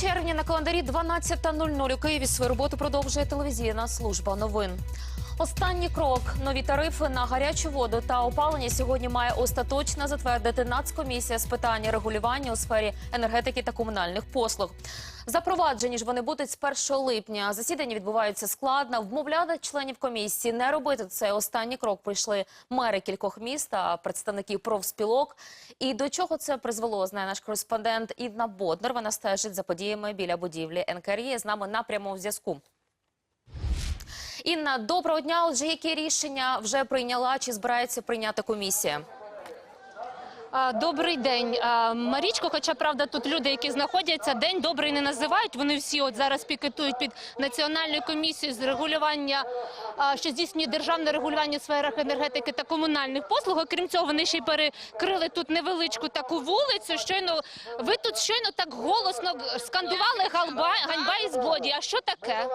червня на календарі 12.00 у Києві свою роботу продовжує телевізійна служба новин. Останній крок нові тарифи на гарячу воду та опалення сьогодні має остаточно затвердити Нацкомісія з питань регулювання у сфері енергетики та комунальних послуг. Запроваджені ж вони будуть з 1 липня. Засідання відбуваються складно. Вмовляти членів комісії не робити цей останній крок. Прийшли мери кількох міст та представники профспілок. І до чого це призвело, знає наш кореспондент Інна Боднер. Вона стежить за подіями біля будівлі НКРЄ. З нами на прямому зв'язку. Інна, доброго дня. Отже, які рішення вже прийняла чи збирається прийняти комісія? Добрий день, Марічко. Хоча правда, тут люди, які знаходяться, день добрий не називають. Вони всі от зараз пікетують під національною комісією з регулювання, що здійснює державне регулювання в сферах енергетики та комунальних послуг. Окрім цього, вони ще й перекрили тут невеличку таку вулицю. Щойно ви тут щойно так голосно скандували галба, ганьба і злодії. А що таке?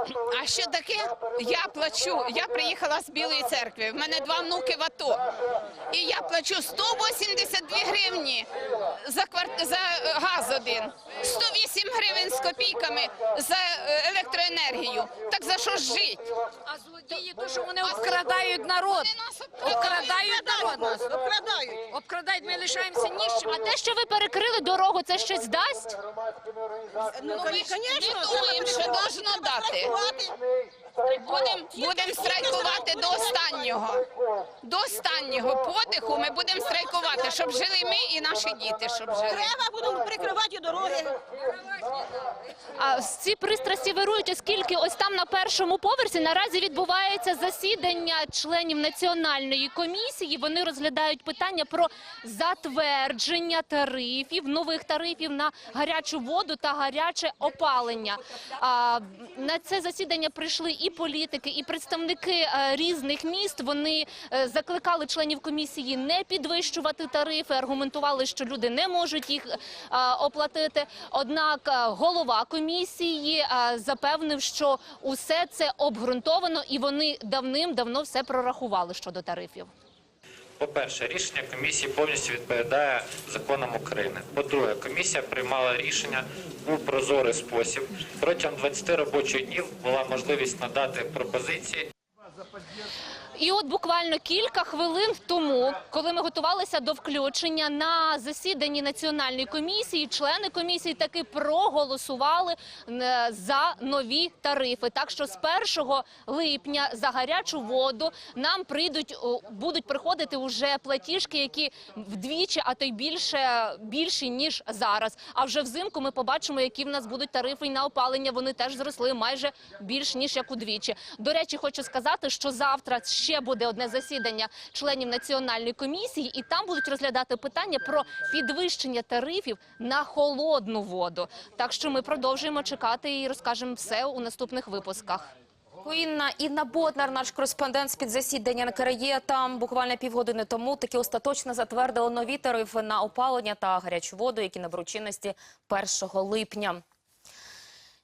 А що таке? Я плачу. Я приїхала з Білої церкви. В мене два внуки в АТО. І я плачу 182 гривні за кварт... за е, газ один, 108 гривень з копійками за е, електроенергію. Так за що ж жити? А злодії, то що вони обкрадають народ. Обкрадають народ нас. Обкрадають. Обкрадають, ми лишаємося ніщо. А те, що ви перекрили дорогу, це щось дасть? Ну, ми, ми думаємо, що должно дати. Будемо будем страйкувати до останнього. До останнього подиху ми будемо страйкувати, щоб жили ми і наші діти, щоб жили. Треба будемо прикривати дороги. А ці пристрасті вирують, оскільки ось там на першому поверсі наразі відбувається засідання членів національної комісії. Вони розглядають питання про затвердження тарифів, нових тарифів на гарячу воду та гаряче опалення. А, на це засідання прийшли і політики, і представники е, різних міст. Вони е, закликали членів комісії не підвищувати тарифи, аргументували, що люди не можуть їх е, оплатити. Однак голова комісії запевнив, що усе це обґрунтовано, і вони давним-давно все прорахували щодо тарифів. По-перше, рішення комісії повністю відповідає законам України. По-друге, комісія приймала рішення у прозорий спосіб. Протягом 20 робочих днів була можливість надати пропозиції. І от буквально кілька хвилин тому, коли ми готувалися до включення на засіданні національної комісії, члени комісії таки проголосували е, за нові тарифи. Так що з 1 липня за гарячу воду нам прийдуть будуть приходити уже платіжки, які вдвічі, а то й більше більші ніж зараз. А вже взимку ми побачимо, які в нас будуть тарифи на опалення. Вони теж зросли майже більш ніж як удвічі. До речі, хочу сказати, що завтра ще буде одне засідання членів національної комісії, і там будуть розглядати питання про підвищення тарифів на холодну воду. Так що ми продовжуємо чекати і розкажемо все у наступних випусках. Інна Інна Боднар, наш кореспондент з під засідання НКРЄ. Там буквально півгодини тому таки остаточно затвердили нові тарифи на опалення та гарячу воду, які наберуть чинності 1 липня.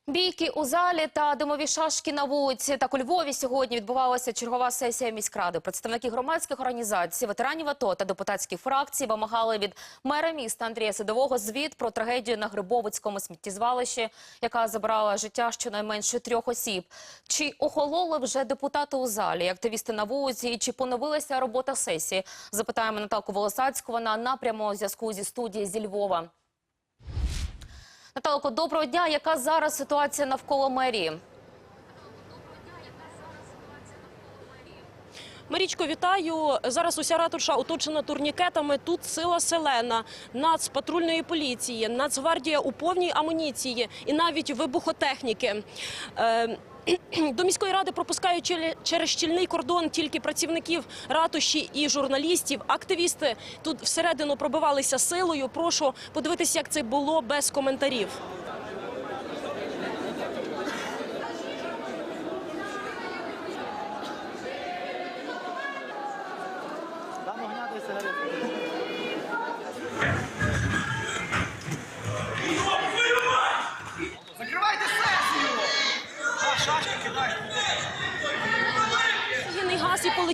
Бійки у залі та димові шашки на вулиці. Так у Львові сьогодні відбувалася чергова сесія міськради. Представники громадських організацій, ветеранів АТО та депутатських фракцій вимагали від мера міста Андрія Садового звіт про трагедію на Грибовицькому сміттєзвалищі, яка забрала життя щонайменше трьох осіб. Чи охололи вже депутати у залі, активісти на вулиці, і чи поновилася робота сесії? Запитаємо Наталку Волосацьку. Вона на прямому зв'язку зі студії зі Львова. Наталко, доброго дня. Яка зараз ситуація навколо мерії? Марічко, вітаю. Зараз уся ратуша оточена турнікетами. Тут сила селена, нацпатрульної поліції, Нацгвардія у повній амуніції і навіть вибухотехніки. До міської ради пропускають через щільний кордон тільки працівників ратуші і журналістів. Активісти тут всередину пробивалися силою. Прошу подивитися, як це було без коментарів.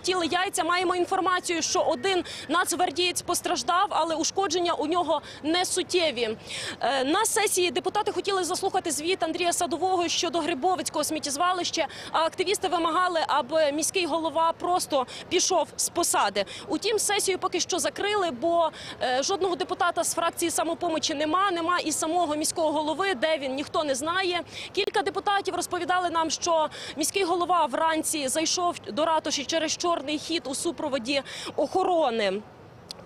Полетіли яйця. Маємо інформацію, що один нацгвардієць постраждав, але ушкодження у нього не суттєві. Е, На сесії депутати хотіли заслухати звіт Андрія Садового щодо Грибовицького сміттєзвалища, а активісти вимагали, аби міський голова просто пішов з посади. Утім, сесію поки що закрили, бо е, жодного депутата з фракції самопомочі нема. Нема і самого міського голови, де він ніхто не знає. Кілька депутатів розповідали нам, що міський голова вранці зайшов до ратуші через чорний хід у супроводі охорони.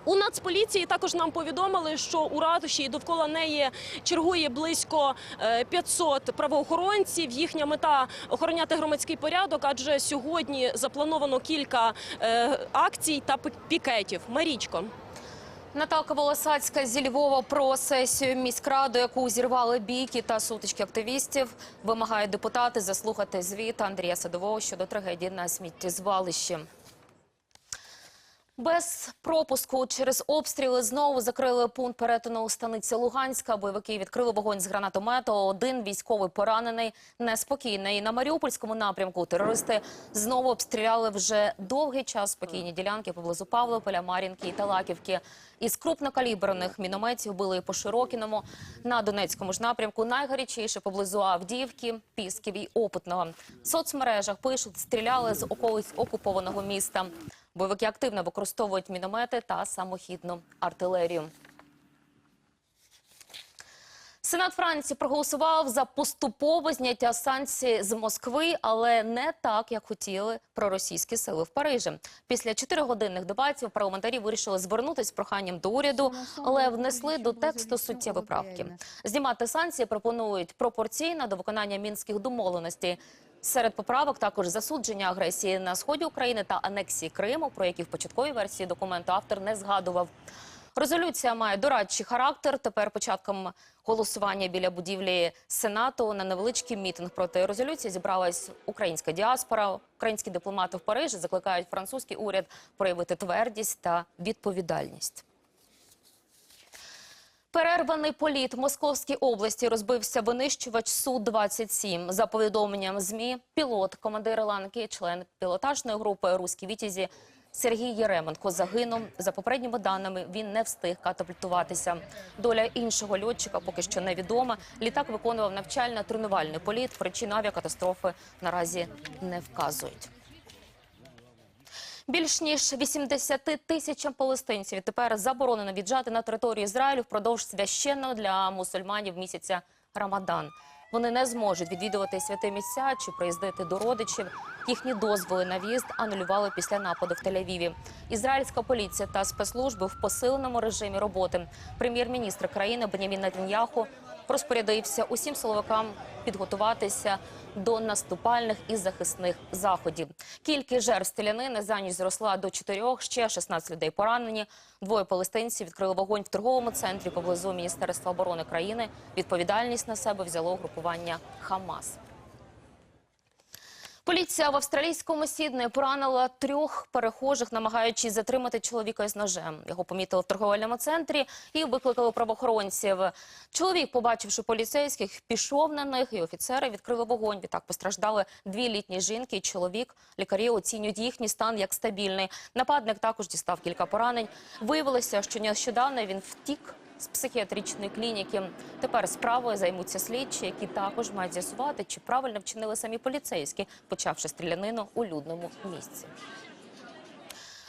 У Нацполіції також нам повідомили, що у ратуші і довкола неї чергує близько е, 500 правоохоронців. Їхня мета охороняти громадський порядок, адже сьогодні заплановано кілька е, акцій та пі- пікетів. Марічко. Наталка Волосацька зі Львова про сесію міськради, яку зірвали бійки та сутички активістів, вимагають депутати заслухати звіт Андрія Садового щодо трагедії на сміттєзвалищі. Без пропуску через обстріли знову закрили пункт перетину станиці Луганська. Бойовики відкрили вогонь з гранатомету. Один військовий поранений неспокійний. На Маріупольському напрямку терористи знову обстріляли вже довгий час спокійні ділянки поблизу Павлополя, Мар'їнки і Талаківки. Із крупнокаліберних мінометів били по Широкіному. На Донецькому ж напрямку найгарячіше поблизу Авдіївки, Пісків і Опитного. В соцмережах пишуть, стріляли з околиць окупованого міста. Бойовики активно використовують міномети та самохідну артилерію. Сенат Франції проголосував за поступове зняття санкцій з Москви, але не так, як хотіли проросійські сили в Парижі. Після чотиригодинних дебатів парламентарі вирішили звернутися з проханням до уряду, але внесли до тексту суттєві правки. Знімати санкції пропонують пропорційно до виконання мінських домовленостей. Серед поправок також засудження агресії на сході України та анексії Криму, про які в початковій версії документу автор не згадував. Резолюція має дорадчий характер. Тепер початком голосування біля будівлі Сенату на невеличкий мітинг проти резолюції зібралась українська діаспора. Українські дипломати в Парижі закликають французький уряд проявити твердість та відповідальність. Перерваний політ в Московській області розбився винищувач Су-27. За повідомленням ЗМІ, пілот, командир ланки, член пілотажної групи «Руські вітязі» Сергій Єременко загинув. За попередніми даними, він не встиг катапультуватися. Доля іншого льотчика поки що невідома. Літак виконував навчально-тренувальний політ. Причину авіакатастрофи наразі не вказують. Більш ніж 80 тисячам палестинців тепер заборонено віджати на територію Ізраїлю впродовж священного для мусульманів місяця Рамадан. Вони не зможуть відвідувати святи місця чи приїздити до родичів. Їхні дозволи на в'їзд анулювали після нападу в Тель-Авіві. Ізраїльська поліція та спецслужби в посиленому режимі роботи. Прем'єр-міністр країни Бенямін Нетаньяху розпорядився усім силовикам підготуватися до наступальних і захисних заходів. Кількість жертв стрілянини за ніч зросла до чотирьох, ще 16 людей поранені. Двоє палестинців відкрили вогонь в торговому центрі поблизу Міністерства оборони країни. Відповідальність на себе взяло групування Хамас. Поліція в австралійському Сіднеї поранила трьох перехожих, намагаючись затримати чоловіка із ножем. Його помітили в торговельному центрі і викликали правоохоронців. Чоловік, побачивши поліцейських, пішов на них, і офіцери відкрили вогонь. Відтак постраждали дві літні жінки і чоловік. Лікарі оцінюють їхній стан як стабільний. Нападник також дістав кілька поранень. Виявилося, що нещодавно він втік з психіатричної клініки. Тепер справою займуться слідчі, які також мають з'ясувати, чи правильно вчинили самі поліцейські, почавши стрілянину у людному місці.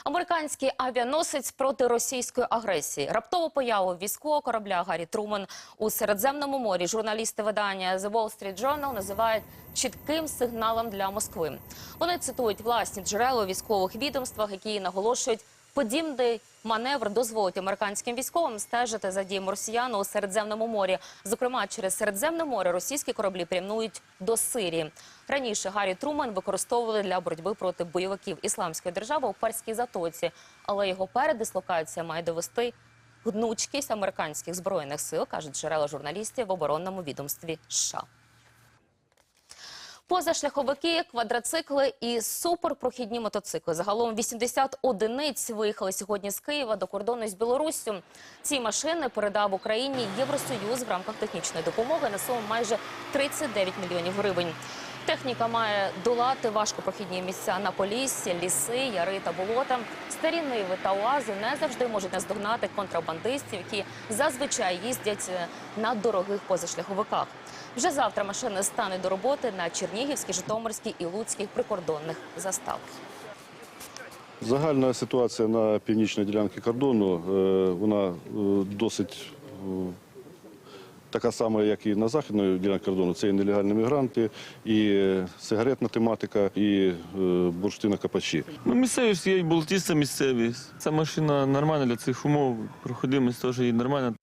Американський авіаносець проти російської агресії. Раптову появу військового корабля Гаррі Трумен у Середземному морі журналісти видання The Wall Street Journal називають чітким сигналом для Москви. Вони цитують власні джерела у військових відомствах, які наголошують, подібний маневр дозволить американським військовим стежити за діями росіян у Середземному морі. Зокрема, через Середземне море російські кораблі прямують до Сирії. Раніше Гаррі Труман використовували для боротьби проти бойовиків ісламської держави у Перській затоці, але його передислокація має довести гнучкість американських збройних сил, кажуть джерела журналістів в оборонному відомстві США. Позашляховики, квадроцикли і суперпрохідні мотоцикли. Загалом 80 одиниць виїхали сьогодні з Києва до кордону з Білоруссю. Ці машини передав Україні Євросоюз в рамках технічної допомоги на суму майже 39 мільйонів гривень. Техніка має долати важкопрохідні місця на Поліссі, ліси, яри та болота. Старі ниви та оази не завжди можуть наздогнати контрабандистів, які зазвичай їздять е, на дорогих позашляховиках. Вже завтра машини стануть до роботи на Чернігівській, Житомирській і Луцьких прикордонних заставах. Загальна ситуація на північній ділянці кордону е, вона е, досить е, така сама, як і на західній ділянці кордону. Це і нелегальні мігранти, і сигаретна тематика, і е, бурштинокопачі. Ну, місцевість є і болтіста місцевість. Ця машина нормальна для цих умов. Проходимість теж її нормальна.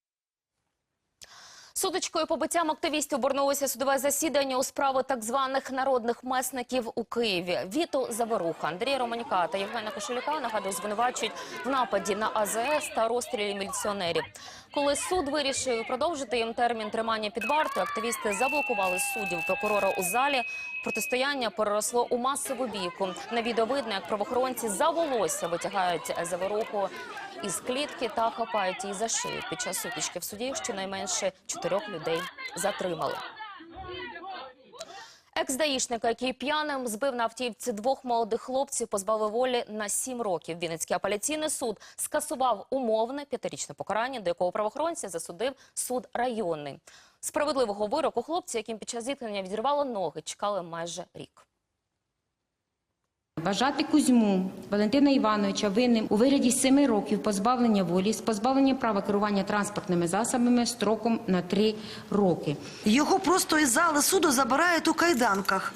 Сутичкою побиттям активістів обернулося судове засідання у справи так званих народних месників у Києві. Віту Заворуха, Андрія Романюка та Євгена Кошелюка нагадую звинувачують в нападі на АЗС та розстрілі міліціонерів. Коли суд вирішив продовжити їм термін тримання під вартою, активісти заблокували суддів прокурора у залі. Протистояння переросло у масову бійку. На відео видно, як правоохоронці за волосся витягають Заворуху із клітки та хапають її за шию. Під час сутички в суді щонайменше чотирьох людей затримали. Екс-даїшника, який п'яним збив на автівці двох молодих хлопців, позбавив волі на сім років. Вінницький апеляційний суд скасував умовне п'ятирічне покарання, до якого правоохоронці засудив суд районний. Справедливого вироку хлопці, яким під час зіткнення відірвало ноги, чекали майже рік. Вважати Кузьму Валентина Івановича винним у вигляді семи років позбавлення волі з позбавленням права керування транспортними засобами строком на три роки. Його просто із зали суду забирають у кайданках.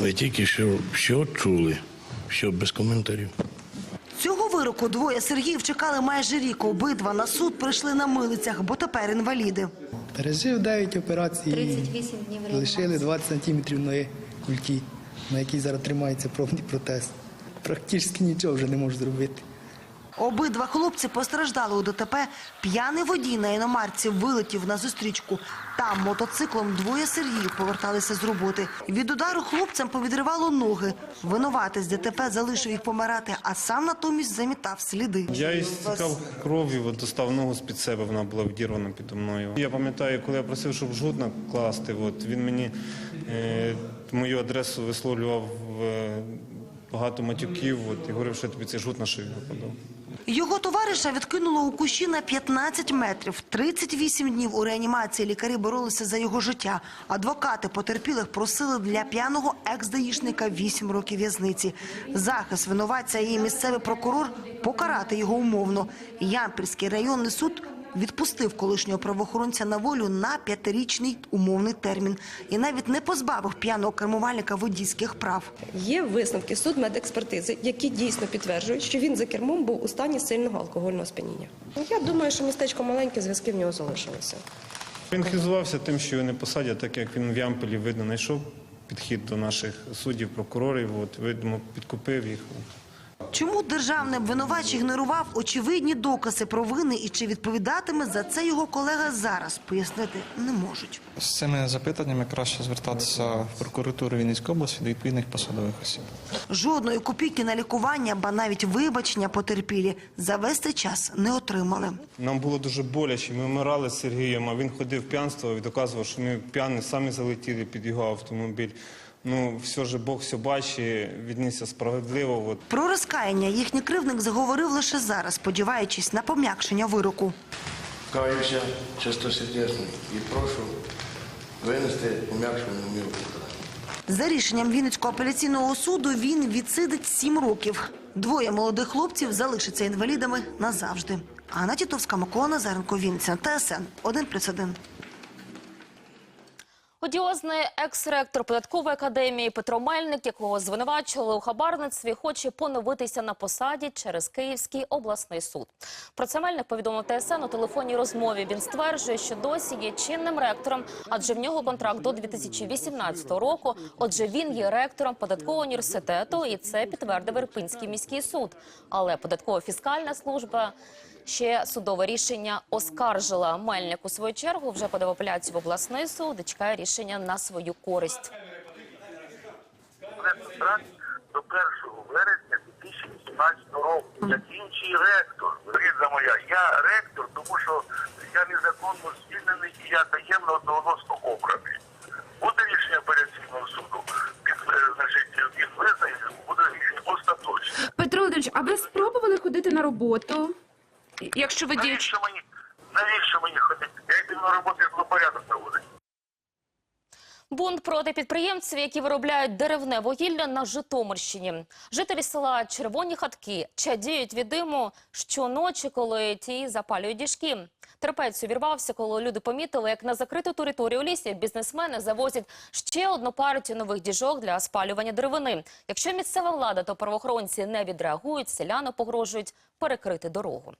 Ви тільки що, що чули, що без коментарів. Цього вироку двоє Сергіїв чекали майже рік. Обидва на суд прийшли на милицях, бо тепер інваліди. Пережив 9 операцій. 38 днів Лишили 20 сантиметрів ноги культі, на якій зараз тримається пробний протез. Практично нічого вже не можу зробити. Обидва хлопці постраждали у ДТП. П'яний водій на іномарці вилетів на зустрічку. Там мотоциклом двоє Сергіїв поверталися з роботи. Від удару хлопцям повідривало ноги. Винуватець ДТП залишив їх помирати, а сам натомість замітав сліди. Я її стікав кров'ю, достав ногу з-під себе, вона була відірвана підо мною. Я пам'ятаю, коли я просив, щоб жгут накласти, от, він мені е, мою адресу висловлював е, багато матюків от, і говорив, що тобі цей жгут на шию викладав. Його товариша відкинуло у кущі на 15 метрів. 38 днів у реанімації лікарі боролися за його життя. Адвокати потерпілих просили для п'яного екс-даїшника 8 років в'язниці. Захист винуватця і місцевий прокурор покарати його умовно. Ямпільський районний суд відпустив колишнього правоохоронця на волю на п'ятирічний умовний термін і навіть не позбавив п'яного кермувальника водійських прав. Є висновки судмедекспертизи, які дійсно підтверджують, що він за кермом був у стані сильного алкогольного сп'яніння. Я думаю, що містечко маленьке, зв'язки в нього залишилися. Він хизувався тим, що його не посадять, так як він в Ямполі, видно, знайшов підхід до наших суддів, прокурорів, от, видимо, підкупив їх. От. Чому державний обвинувач ігнорував очевидні докази провини і чи відповідатиме за це його колега зараз, пояснити не можуть. З цими запитаннями краще звертатися в прокуратуру Вінницької області до відповідних посадових осіб. Жодної копійки на лікування, ба навіть вибачення потерпілі за весь цей час не отримали. Нам було дуже боляче. Ми вмирали з Сергієм, а він ходив п'янство і доказував, що ми п'яні самі залетіли під його автомобіль. Ну, все ж Бог все бачить, віднісся справедливо. Про розкаяння їхній кривник заговорив лише зараз, сподіваючись на пом'якшення вироку. Каюся чистосердечно і прошу винести пом'якшену міру покарання. За рішенням Вінницького апеляційного суду він відсидить сім років. Двоє молодих хлопців залишаться інвалідами назавжди. Анна Тітовська, Микола Назаренко, Вінниця, ТСН 1+,1. Одіозний екс-ректор податкової академії Петро Мельник, якого звинувачували у хабарництві, хоче поновитися на посаді через Київський обласний суд. Про це Мельник повідомив ТСН у телефонній розмові. Він стверджує, що досі є чинним ректором, адже в нього контракт до 2018 року. Отже, він є ректором податкового університету, і це підтвердив Ірпінський міський суд. Але податково-фіскальна служба ще судове рішення оскаржила. Мельник у свою чергу вже подав апеляцію в обласний суд, і чекає рішення на свою користь. До 1 вересня 2018 року, як інший ректор, рідна моя, я ректор, тому що я незаконно звільнений і я таємно одноголосно обраний. Буде рішення апеляційного суду е, значить, він визнає, буде рішення остаточне. Петрович, а ви спробували ходити на роботу? Якщо ви діючий. Навіщо мені, навіщо мені ходити? Я йду на роботу, я порядок наводити. Бунт проти підприємців, які виробляють деревне вугілля на Житомирщині. Жителі села Червоні хатки чадіють від диму щоночі, коли ті запалюють діжки. Терпець увірвався, коли люди помітили, як на закриту територію лісі бізнесмени завозять ще одну партію нових діжок для спалювання деревини. Якщо місцева влада та правоохоронці не відреагують, селяни погрожують перекрити дорогу.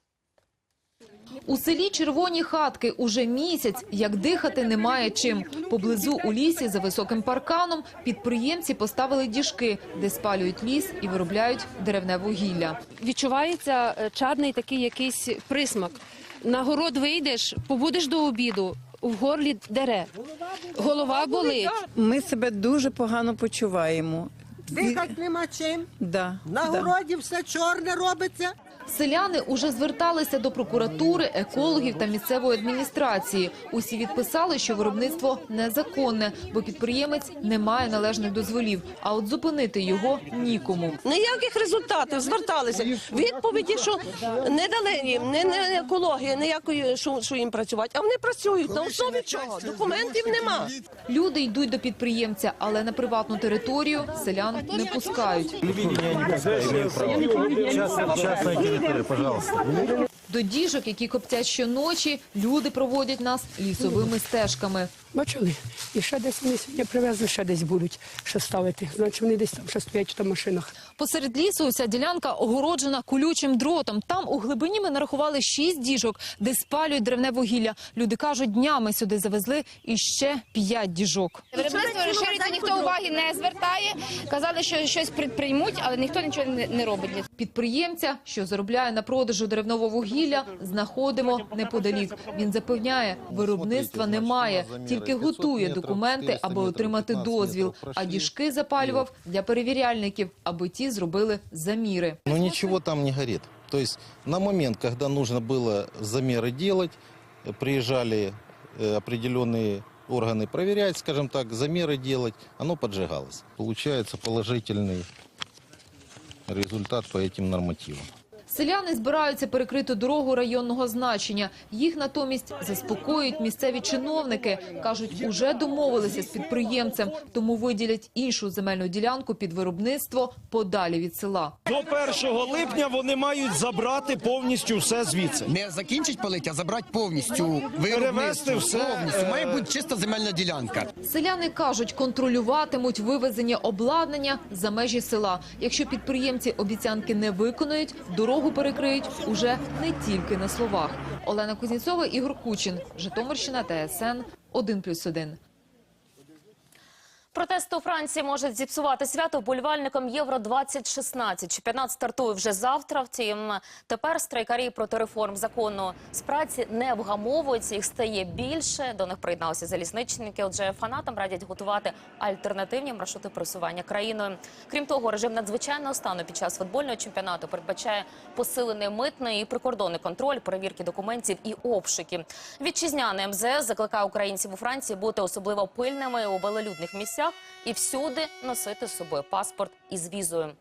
У селі Червоні хатки уже місяць, як дихати немає чим. Поблизу у лісі за високим парканом підприємці поставили діжки, де спалюють ліс і виробляють деревне вугілля. Відчувається е, чарний такий якийсь присмак. На город вийдеш, побудеш до обіду, в горлі дере, голова болить. Ми себе дуже погано почуваємо. Дихати нема чим. Да, На да. городі все чорне робиться. Селяни уже зверталися до прокуратури, екологів та місцевої адміністрації. Усі відписали, що виробництво незаконне, бо підприємець не має належних дозволів. А от зупинити його нікому. Ніяких результатів зверталися. Відповіді, що не дали їм, не, не екологія, ніякої, що, що їм працювати. А вони працюють на основі чого? Документів нема. Люди йдуть до підприємця, але на приватну територію селян не пускають территории, пожалуйста. До діжок, які коптять щоночі, люди проводять нас лісовими стежками. Бачили? І ще десь вони сьогодні привезли, ще десь будуть ще ставити. Значить, вони десь там ще стоять в машинах. Посеред лісу ця ділянка огороджена колючим дротом. Там у глибині ми нарахували шість діжок, де спалюють древне вугілля. Люди кажуть, днями сюди завезли іще п'ять діжок. Виробництво розширюється, ніхто уваги не звертає. Казали, що щось предприймуть, але ніхто нічого не, не робить. Підприємця, що заробляє на продажу деревного вугілля, знаходимо неподалік. Він запевняє, виробництва немає, тільки готує документи, аби отримати дозвіл. А діжки запалював для перевіряльників, аби ті зробили заміри. Но ничего там не горит. То есть на момент, когда нужно было замеры делать, э, приезжали э, определенные органы проверять, скажем так, замеры делать, оно поджигалось. Получается положительный результат по этим нормативам. Селяни збираються перекрити дорогу районного значення. Їх натомість заспокоюють місцеві чиновники. Кажуть, уже домовилися з підприємцем, тому виділять іншу земельну ділянку під виробництво подалі від села. До 1 липня вони мають забрати повністю все звідси. Не закінчить палить, а забрати повністю Перевести виробництво. все, Повністю. е, Має бути чиста земельна ділянка. Селяни кажуть, контролюватимуть вивезення обладнання за межі села. Якщо підприємці обіцянки не виконують, дорогу перекриють уже не тільки на словах. Олена Кузнєцова, Ігор Кучин, Житомирщина, ТСН 1+,1. Протести у Франції можуть зіпсувати свято вболівальникам Євро 2016. Чемпіонат стартує вже завтра. Втім, тепер страйкарі проти реформ закону з праці не вгамовуються. Їх стає більше. До них приєдналися залізничники. Отже, фанатам радять готувати альтернативні маршрути просування країною. Крім того, режим надзвичайного стану під час футбольного чемпіонату передбачає посилений митний і прикордонний контроль, перевірки документів і обшуки. Вітчизняне МЗС закликає українців у Франції бути особливо пильними у велолюдних місцях і всюди носити з собою паспорт із візою.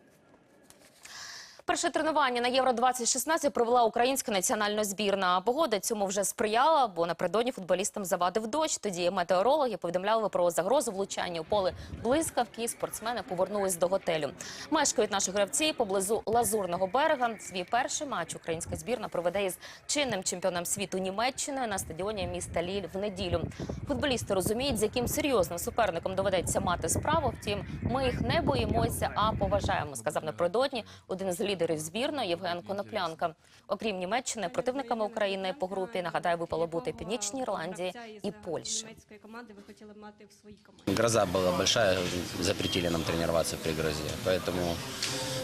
Перше тренування на Євро 2016 провела українська національна збірна. Погода цьому вже сприяла, бо напередодні футболістам завадив дощ. Тоді метеорологи повідомляли про загрозу влучання у поле блискавки. Спортсмени повернулись до готелю. Мешкають наші гравці поблизу Лазурного берега. Свій перший матч українська збірна проведе із чинним чемпіоном світу Німеччиною на стадіоні міста Ліль в неділю. Футболісти розуміють, з яким серйозним суперником доведеться мати справу. Втім, ми їх не боїмося, а поважаємо. Сказав напередодні один з лідерів збірної Євген Коноплянка. Окрім Німеччини, противниками України по групі нагадаю випало бути Північній Ірландії і Польщі. Гроза была большая, запретили нам тренироваться при грозе. Поэтому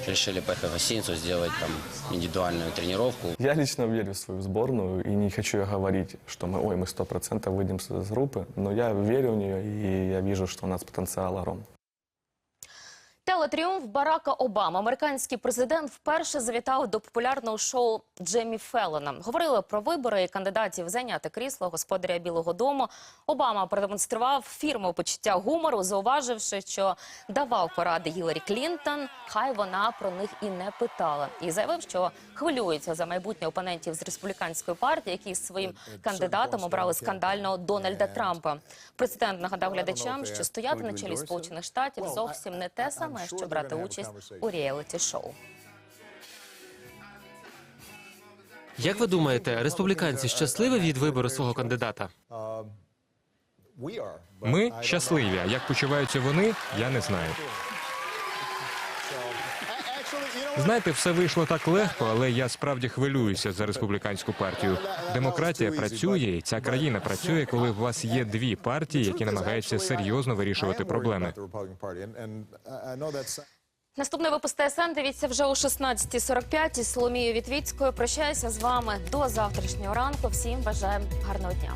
решили поехать в гостиницу, сделать там индивидуальную тренировку. Я лично верю в свою сборную и не хочу я говорить, что мы, ой, мы сто процентов выйдем с с группы, но я верю в нее и я вижу, что у нас потенциал огромный. Телетріумф Барака Обама. Американський президент вперше завітав до популярного шоу Джеммі Феллона. Говорили про вибори і кандидатів зайняти крісло господаря Білого Дому. Обама продемонстрував фірму почуття гумору, зауваживши, що давав поради Гіларі Клінтон. Хай вона про них і не питала. І заявив, що хвилюється за майбутнє опонентів з республіканської партії, які своїм кандидатом обрали скандального Дональда Трампа. Президент нагадав глядачам, що стояти на чолі Сполучених Штатів зовсім не те саме, що брати участь у реаліті-шоу. Як ви думаєте, республіканці щасливі від вибору свого кандидата? Ми щасливі. А як почуваються вони, я не знаю. Знаєте, все вийшло так легко, але я справді хвилююся за республіканську партію. Демократія працює, і ця країна працює, коли у вас є дві партії, які намагаються серйозно вирішувати проблеми. Наступний випуск ТСН дивіться вже о 16.45 із Соломією Вітвіцькою. Прощаюся з вами до завтрашнього ранку. Всім бажаємо гарного дня.